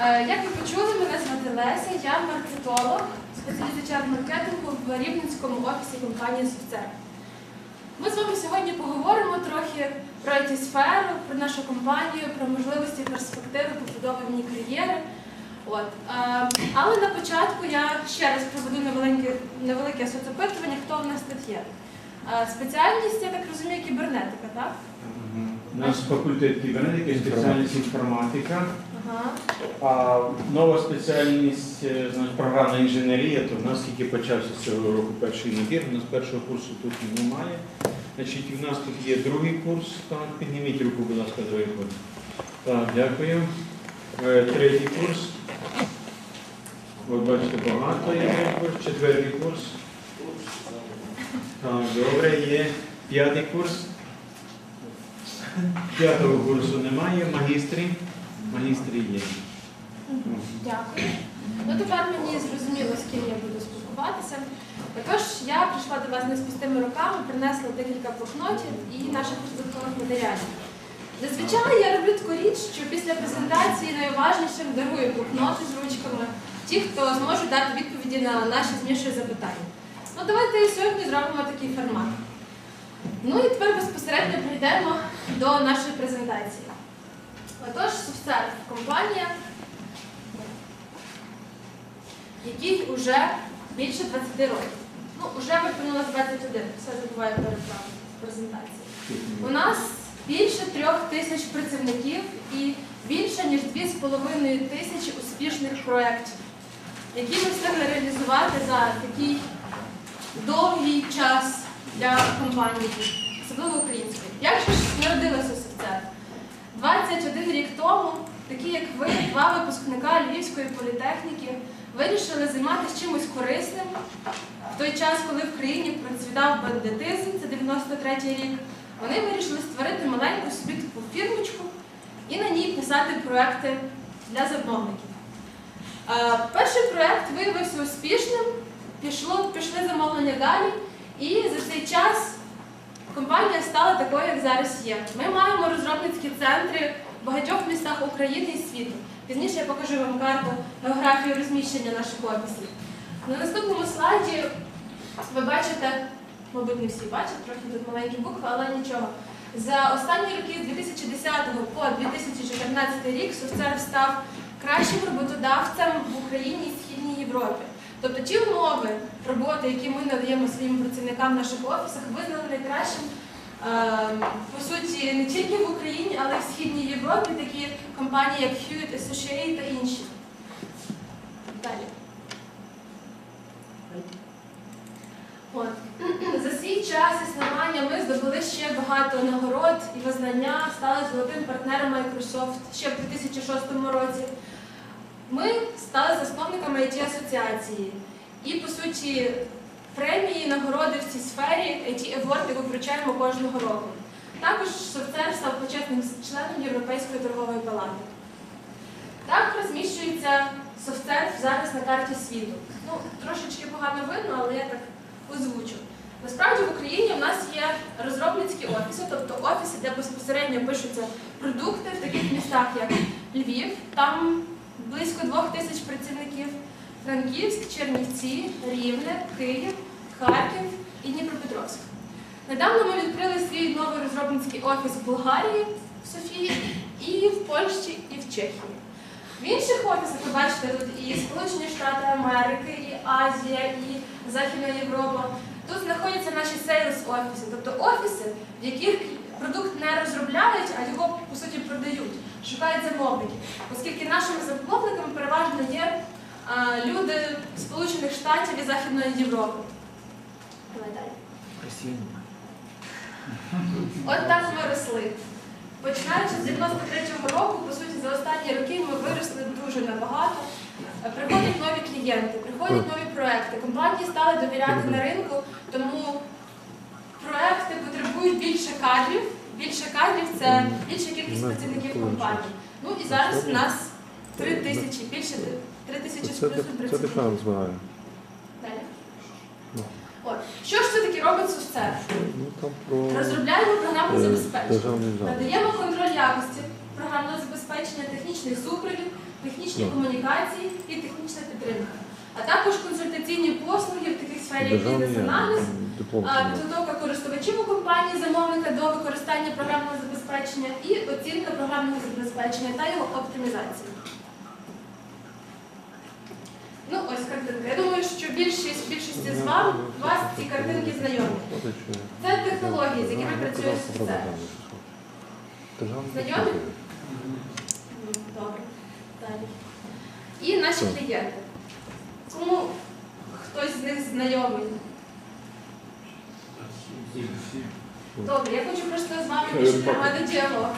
Е, Як ви почули, мене звати Леся, я маркетолог, спеціалізація маркетингу в Рівненському офісі компанії Софтсер. Ми з вами сьогодні поговоримо трохи про it сферу про нашу компанію, про можливості перспективи побудови в ній кар'єри. От. Е, Але на початку я ще раз проведу невелике, невелике соцопитування, хто в нас тут є. Е, Спеціальність, я так розумію, кібернетика, так? У нас факультет кібернетики, спеціальність інформатика. А нова спеціальність е, значить, програмна інженерія, то в нас тільки почався з цього року перший набір, у нас першого курсу тут немає. Значить, у нас тут є другий курс, так, підніміть руку, будь ласка, другий курс. Так, дякую. Е, Третій курс. От бачите, багато є курс, четвертий курс. Так, добре, є п'ятий курс. П'ятого курсу немає, магістрі. Магістрі є. Дякую. Ну тепер мені зрозуміло, з ким я буду спілкуватися. Також я прийшла до вас не з пустими руками, принесла декілька блокнотів і наших додаткових матеріалів. Зазвичай я роблю таку річ, що після презентації найважнішим дарую блокноти з ручками, ті, хто зможе дати відповіді на наші змішні запитання. Ну давайте сьогодні зробимо такий формат. Ну і тепер безпосередньо прийдемо до нашої презентації. Отож, Софтсерв компанія, який вже більше 20 років. Ну, вже виповнилось 21, все забуваю перед вами в презентації. У нас більше трьох тисяч працівників і більше ніж 2,5 тисячі успішних проєктів, які ми встигли реалізувати за такий довгий час для компанії, особливо української. Як же ж народилося соцсерв? 21 рік тому, такі як ви, два випускника Львівської політехніки, вирішили займатися чимось корисним. В той час, коли в країні процвітав бандитизм, це 93-й рік, вони вирішили створити маленьку собі таку фірмочку і на ній писати проекти для замовників. Е, Перший проект виявився успішним, пішло, пішли замовлення далі, і за цей час компанія стала такою, як зараз є. Ми маємо розробницькі центри в багатьох містах України і світу. Пізніше я покажу вам карту географію розміщення наших офісів. На наступному слайді ви бачите, мабуть, не всі бачать, трохи тут маленькі букви, але нічого. За останні роки з 2010 по 2014 рік Софтсерв став кращим роботодавцем в Україні і Східній Європі. Тобто ті умови роботи, які ми надаємо своїм працівникам в наших офісах, визнали найкращим е, по суті не тільки в Україні, але й в Східній Європі, такі компанії, як Hewitt, Associated та інші. Далі. От. За свій час існування ми здобули ще багато нагород і визнання, стали золотим партнером Microsoft ще в 2006 році. Ми стали засновниками it асоціації і, по суті, премії, нагороди в цій сфері it Award ми вручаємо кожного року. Також Софтсерв став почесним членом Європейської торгової палати. Так розміщується Софтсерв зараз на карті світу. Ну, трошечки погано видно, але я так озвучу. Насправді в Україні в нас є розробницькі офіси, тобто офіси, де безпосередньо пишуться продукти в таких містах, як Львів, там близько двох тисяч працівників, Франківськ, Чернівці, Рівне, Київ, Харків і Дніпропетровськ. Недавно ми відкрили свій новий розробницький офіс в Болгарії, в Софії, і в Польщі, і в Чехії. В інших офісах ви бачите тут і Сполучені Штати Америки, і Азія, і Західна Європа. Тут знаходяться наші сейлс офіси, тобто офіси, в яких продукт не розробляють, а його по суті продають, шукають замовників. Оскільки нашими замовниками переважно є люди Сполучених Штатів і Західної Європи. Давай далі. От так ми росли. Починаючи з 93-го року, по суті, за останні роки ми виросли дуже набагато. Приходять нові клієнти, приходять нові проекти. Компанії стали довіряти на ринку, тому проекти потребують більше кадрів. Більше кадрів це більша кількість працівників компанії. Ну і зараз у нас 3 тисячі, більше 3 тисячі з плюсом працівників. Далі. Ну. От. Що ж все-таки робить Софтсерв? Ну Розробляємо програмне забезпечення. Надаємо контроль якості програмного забезпечення, технічний супровід, технічні Ну. комунікації і технічна підтримка, а також консультаційні послуги в таких сферах, як бізнес-аналіз, підготовка користувачів у компанії замовника до використання програмного забезпечення і оцінка програмного забезпечення та його оптимізація. Ну, ось картинка. Я думаю, що більшість більшості з вам вас ці картинки знайомі. Це технології, з якими працює СУСЕ. Знайомі? Добре. Далі. І наші клієнти. Знайомий? Добре, я хочу просто з вами більше тримати діалог.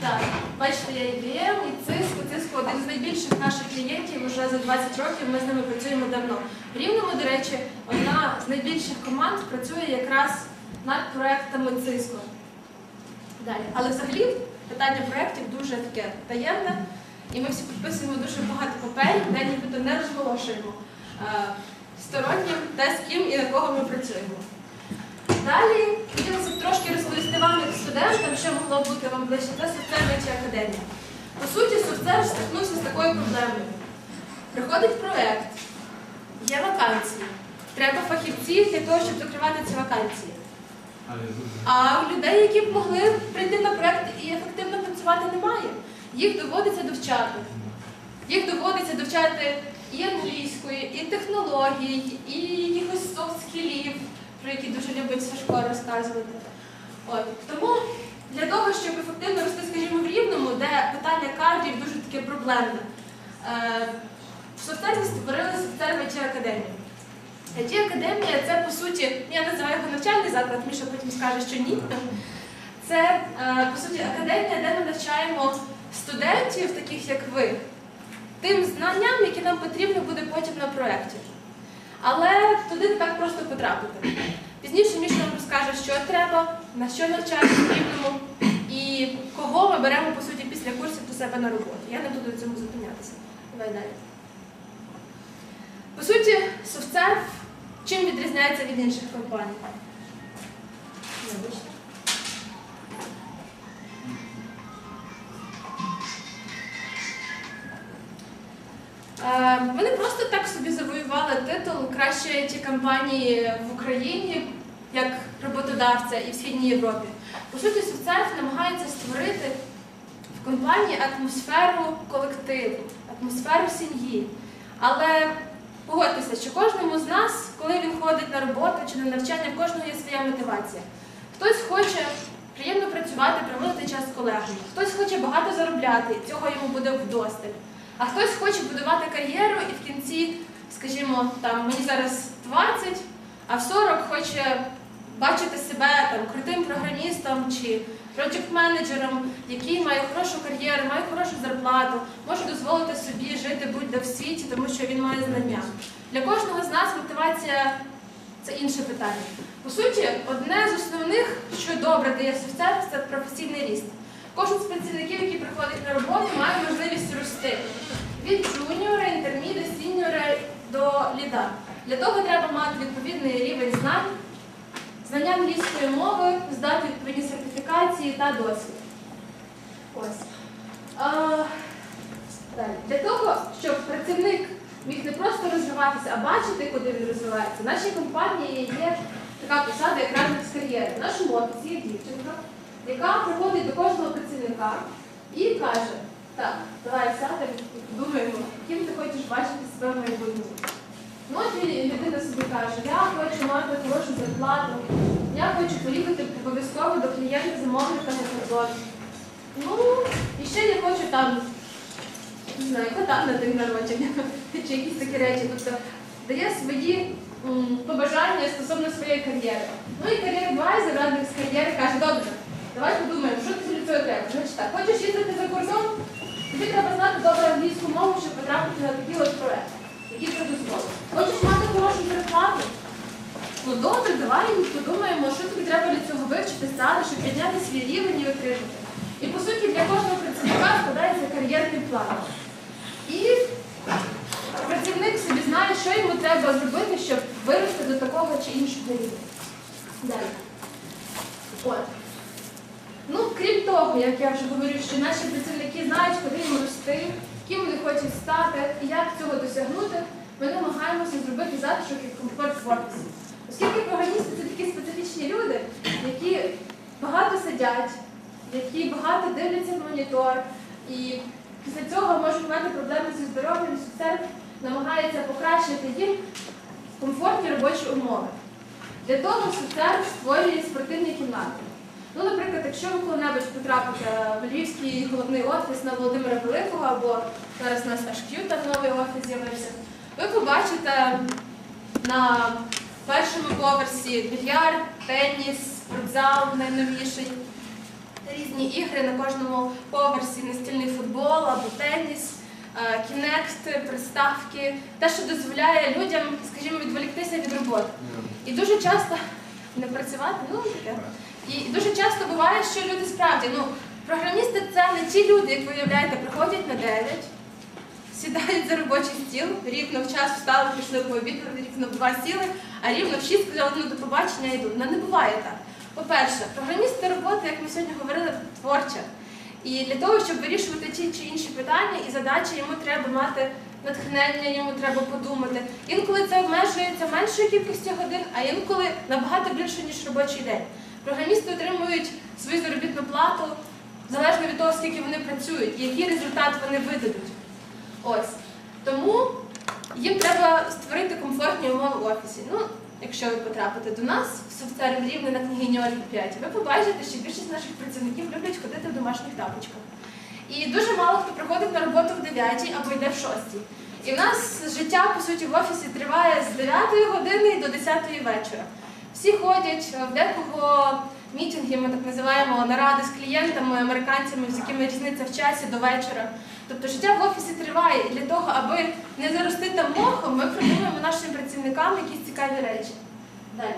Так, бачите, я IBM і Cisco. Cisco один з найбільших наших клієнтів вже за 20 років. Ми з ними працюємо давно. В Рівному, до речі, одна з найбільших команд працює якраз над проектами Cisco. Далі. Але взагалі питання проєктів дуже таке таємне, і ми всі підписуємо дуже багато паперів, де нібито не розголошуємо е, стороннім, де з ким і на кого ми працюємо. Далі хотілося б трошки розповісти вам як студентам, що могло бути вам ближче. Це соціальна чи академія. По суті, соцсерж стикнувся з такою проблемою. Приходить проект, є вакансії. Треба фахівців для того, щоб закривати ці вакансії. А у людей, які б могли прийти на проект і ефективно працювати, немає. Їх доводиться довчати. Їх доводиться довчати і англійської, і технологій, і якихось софт-скілів, про які дуже любить Сашко розказувати. От. Тому для того, щоб ефективно рости, скажімо, в рівному, де питання кадрів дуже таке проблемне, е, в соцсерві створили соцсерві IT академію. IT академія це по суті, я називаю його навчальний заклад, Міша потім скаже, що ні. Це е, по суті академія, де ми навчаємо студентів, таких як ви, тим знанням, які нам потрібно буде потім на проєкті. Але туди не так просто потрапити. Пізніше Міша нам розкаже, що треба, на що навчаємо в рівному і кого ми беремо по суті після курсів до себе на роботу. Я не буду на цьому зупинятися. Давай далі. По суті, SoftServe чим відрізняється від інших компаній? Вони просто так собі завоювали титул кращої ті компанії в Україні як роботодавця і в Східній Європі. По суті, SoftServe намагається створити в компанії атмосферу колективу, атмосферу сім'ї. Але погодьтеся, що кожному з нас, коли він ходить на роботу чи на навчання, в кожного є своя мотивація. Хтось хоче приємно працювати, проводити час з колегами, хтось хоче багато заробляти, і цього йому буде вдосталь. А хтось хоче будувати кар'єру і в кінці, скажімо, там мені зараз 20, а в 40 хоче бачити себе там крутим програмістом чи проджект-менеджером, який має хорошу кар'єру, має хорошу зарплату, може дозволити собі жити будь-де в світі, тому що він має знання. Для кожного з нас мотивація це інше питання. По суті, одне з основних, що добре дає соцсервіс, це професійний ріст. Кожен з працівників, який приходить на роботу, має можливість рости від джуніора, інтерміда, сіньора до ліда. Для того треба мати відповідний рівень знань, знання англійської мови, здати відповідні сертифікації та досвід. Ось. А. Для того, щоб працівник міг не просто розвиватися, а бачити, куди він розвивається, в нашій компанії є така посада, як радник з кар'єри. В нашому офісі є дівчинка, яка приходить до кожного працівника і каже, так, давай сядемо, думаємо, ким ти хочеш бачити себе в майбутньому. Ну, от людина собі каже, я хочу мати хорошу зарплату, я хочу поїхати обов'язково до клієнта замовника на кордон. Ну, і ще я хочу там, не знаю, кота на день народження, чи якісь такі речі. Тобто дає свої м, побажання стосовно своєї кар'єри. Ну і кар'єр адвайзер, радник з кар'єри, каже, добре, давай подумаємо, що тобі для цього треба. Значить так, хочеш їздити за кордон, тобі треба знати добре англійську мову, щоб потрапити на такий от проект, який це дозволить. Хочеш мати хорошу зарплату? Ну добре, давай подумаємо, що тобі треба для цього вивчити стати, щоб підняти свій рівень і отримати. І по суті для кожного працівника складається кар'єрний план. І працівник собі знає, що йому треба зробити, щоб вирости до такого чи іншого рівня. Далі. От. Ну, крім того, як я вже говорю, що наші працівники знають, куди їм рости, ким вони хочуть стати і як цього досягнути, ми намагаємося зробити затишок і комфорт офісі. Оскільки програмісти це такі специфічні люди, які багато сидять, які багато дивляться в монітор, і після цього можуть мати проблеми зі здоров'ям, соцсерв намагається покращити їм комфортні робочі умови. Для того соцсерв створює спортивні кімнати. Ну, наприклад, якщо ви коли-небудь потрапите в Львівський головний офіс на Володимира Великого, або зараз у нас HQ, там новий офіс з'явився, ви побачите на першому поверсі більярд, теніс, спортзал найновіший, різні ігри на кожному поверсі, настільний футбол або теніс, е, кінект, приставки, те, що дозволяє людям, скажімо, відволіктися від роботи. І дуже часто не працювати, ну таке. І дуже часто буває, що люди справді, ну, програмісти це не ті люди, як ви уявляєте, приходять на 9, сідають за робочий стіл, рівно в час встали, пішли по обіду, рівно в 2 сіли, а рівно в 6 сказали, ну до побачення йду. Ну не буває так. По-перше, програмісти роботи, як ми сьогодні говорили, творча. І для того, щоб вирішувати ті чи інші питання і задачі, йому треба мати натхнення, йому треба подумати. Інколи це обмежується меншою кількістю годин, а інколи набагато більше, ніж робочий день. Програмісти отримують свою заробітну плату залежно від того, скільки вони працюють, який результат вони видадуть. Ось. Тому їм треба створити комфортні умови в офісі. Ну, якщо ви потрапите до нас в софтсервер рівне на княгині Ольги 5, ви побачите, що більшість наших працівників люблять ходити в домашніх тапочках. І дуже мало хто приходить на роботу в 9 або йде в 6. І в нас життя, по суті, в офісі триває з 9 години до 10 вечора. Всі ходять, в декого мітинги, ми так називаємо наради з клієнтами, американцями, з якими різниця в часі до вечора. Тобто життя в офісі триває, і для того, аби не зарости там мохом, ми пропонуємо нашим працівникам якісь цікаві речі. Далі.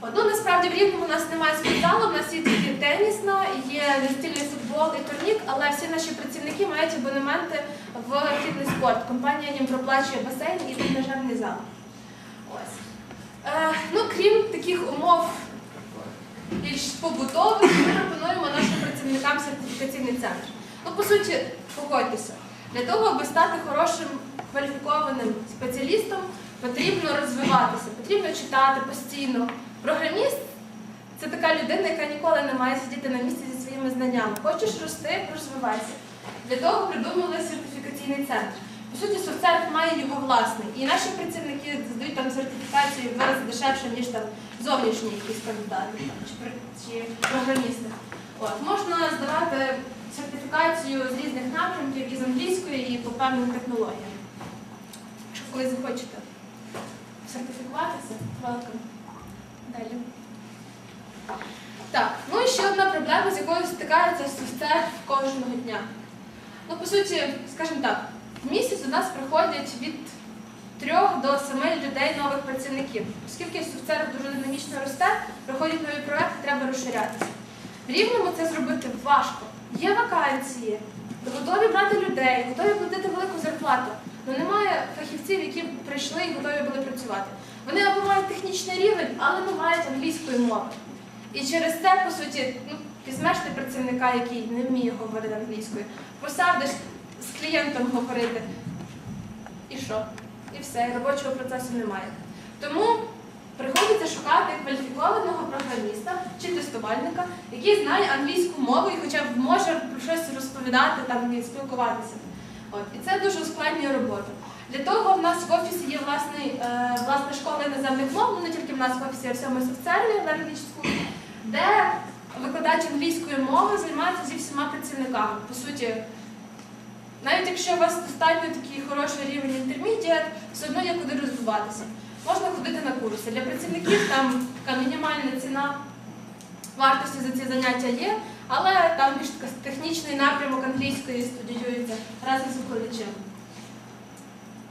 Одну насправді в рівному у нас немає спортзалу, у нас є тільки тенісна, є настільний футбол і турнік, але всі наші працівники мають абонементи в фітнес-спорт. Компанія їм проплачує басейн і тренажерний зал. Ось. Е, ну, крім таких умов більш побутових, ми пропонуємо нашим працівникам сертифікаційний центр. Ну, по суті, погодьтеся, для того, аби стати хорошим кваліфікованим спеціалістом, потрібно розвиватися, потрібно читати постійно. Програміст це така людина, яка ніколи не має сидіти на місці зі своїми знаннями. Хочеш рости, розвивайся. Для того придумали сертифікаційний центр. По суті, софтсерв має його власний. І наші працівники здають там сертифікацію в рази дешевше, ніж там зовнішні якісь кандидати чи, чи програмісти. От, можна здавати сертифікацію з різних напрямків, і з англійської, і по певним технологіям. Якщо колись захочете сертифікуватися, welcome. Далі. Так, ну і ще одна проблема, з якою стикається софтсерв кожного дня. Ну, по суті, скажімо так, в місяць до нас приходять від трьох до семи людей нових працівників. Оскільки софтсерв дуже динамічно росте, приходять нові проекти, треба розширятися. В рівному це зробити важко. Є вакансії, готові брати людей, готові платити велику зарплату. але немає фахівців, які прийшли і готові були працювати. Вони або мають технічний рівень, але не мають англійської мови. І через це, по суті, ну, візьмеш ти працівника, який не вміє говорити англійською, посадиш з клієнтом говорити. І що? І все, і робочого процесу немає. Тому приходиться шукати кваліфікованого програміста чи тестувальника, який знає англійську мову і хоча б може про щось розповідати там і спілкуватися. От. І це дуже ускладнює роботу. Для того в нас в офісі є власний, е, власна школа іноземних мов, ну не тільки в нас в офісі, а в всьому софтсерві School, де викладач англійської мови займається зі всіма працівниками. По суті, навіть якщо у вас достатньо такий хороший рівень інтермедіат, все одно є куди розвиватися. Можна ходити на курси. Для працівників там така мінімальна ціна вартості за ці заняття є, але там більш технічний напрямок англійської студіюється разом з викладачем.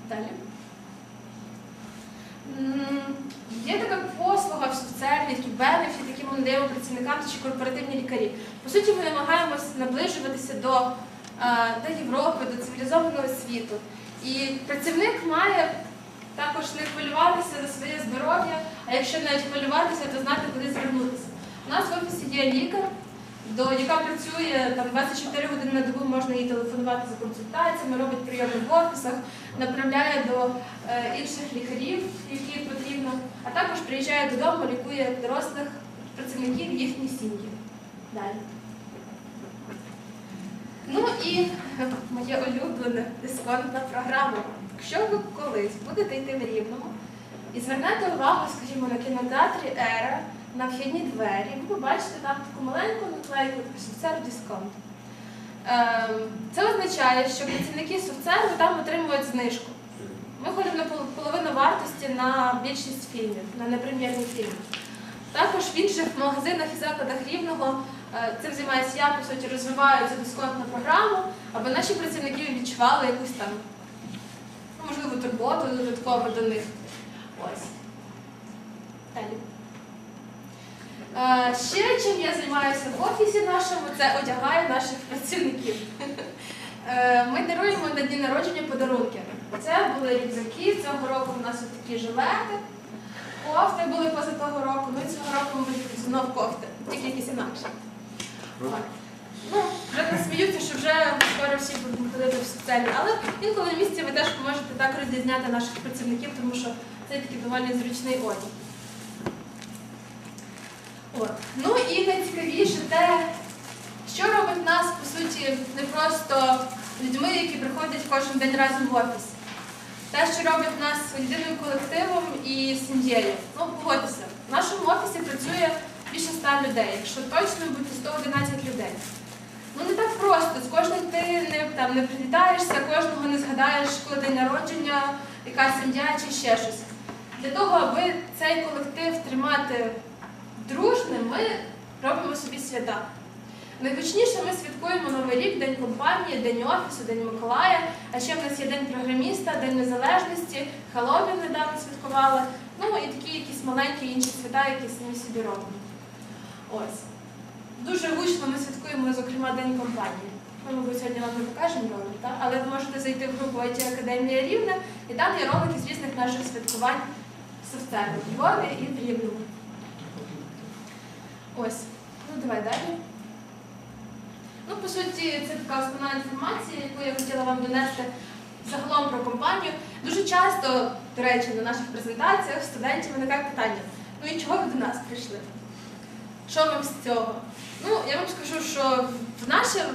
Далі. Є така послуга в такий бенефіт, який ми надаємо працівникам чи корпоративні лікарі. По суті, ми намагаємося наближуватися до, до Європи, до цивілізованого світу. І працівник має також не хвилюватися за своє здоров'я, а якщо навіть хвилюватися, то знати, куди звернутися. У нас в офісі є лікар, до яка працює там 24 години на добу, можна їй телефонувати за консультаціями, робить прийоми в офісах, направляє до е, інших лікарів, які потрібно, а також приїжджає додому, лікує дорослих працівників їхні сім'ї. Далі. І е, моє улюблене дисконтна програма. Якщо ви колись будете йти в Рівному і звернете увагу, скажімо, на кінотеатрі Ера на вхідні двері, ви побачите там таку маленьку наклейку «Софтсерв дисконт». Ем, Це означає, що працівники софтсерву там отримують знижку. Ми ходимо на половину вартості на більшість фільмів, на непрем'єрні фільми. Також в інших магазинах і закладах рівного цим займаюся я, по суті, розвиваю цю дисконтну програму, аби наші працівники відчували якусь там, ну, можливо, турботу додатково до них. Ось. Далі. Е, Ще чим я займаюся в офісі нашому, це одягаю наших працівників. Е, Ми даруємо на дні народження подарунки. Це були рюкзаки, цього року у нас такі жилети, кофти були поза того року, ну і цього року ми знов кофти, тільки якісь інакші. Ну, вже не сміються, що вже скоро всі будуть ходити в соціальні, але інколи в місті ви теж можете так розрізняти наших працівників, тому що це такий доволі зручний одяг. Ну і найцікавіше те, що робить нас, по суті, не просто людьми, які приходять кожен день разом в офіс. Те, що робить нас єдиним колективом і сім'єю. Ну, погодьтеся, в нашому офісі працює більше ста людей, якщо точно бути 111 людей. Ну не так просто. З кожним ти не, там, не привітаєшся, кожного не згадаєш, коли день народження, яка сім'я чи ще щось. Для того, аби цей колектив тримати дружним, ми робимо собі свята. Найгучніше ми святкуємо Новий рік, День компанії, День офісу, День Миколая, а ще в нас є День програміста, День Незалежності, Хеллоуін недавно святкували, ну і такі якісь маленькі інші свята, які самі собі робимо. Ось. Дуже гучно ми святкуємо, зокрема, День компанії. Ми, мабуть, сьогодні вам не покажемо ролик, так? але ви можете зайти в групу IT Академія Рівне, і там є ролики з різних наших святкувань софтсерву в Львові і в Рівному. Ось. Ну, давай далі. Ну, по суті, це така основна інформація, яку я хотіла вам донести загалом про компанію. Дуже часто, до речі, на наших презентаціях студентів виникає питання: ну і чого ви до нас прийшли? Що вам з цього? Ну, я вам скажу, що наша,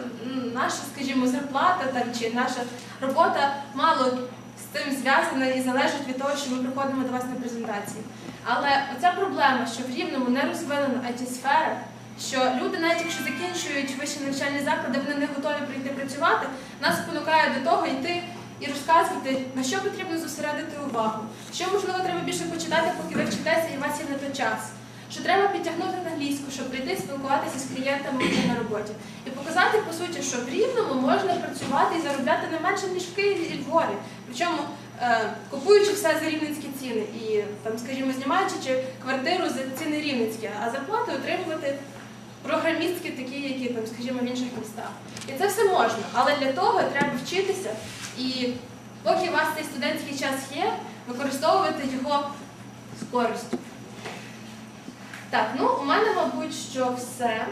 наша, скажімо, зарплата там, чи наша робота мало з цим зв'язана і залежить від того, що ми приходимо до вас на презентації. Але оця проблема, що в Рівному не розвинена IT-сфера, що люди, навіть якщо закінчують вищі навчальні заклади, вони не готові прийти працювати, нас спонукає до того йти і розказувати, на що потрібно зосередити увагу, що можливо треба більше почитати, поки ви вчитеся і у вас є на то час. Що треба підтягнути англійську, щоб прийти спілкуватися з клієнтами на роботі. І показати, по суті, що в Рівному можна працювати і заробляти не менше, ніж в Києві і Львові. Причому е, купуючи все за рівненські ціни і, там, скажімо, знімаючи чи квартиру за ціни рівненські, а зарплати отримувати програмістські, такі, які там, скажімо, в інших містах. І це все можна, але для того треба вчитися. І поки у вас цей студентський час є, використовувати його з користю. Так, ну у мене, мабуть, що все.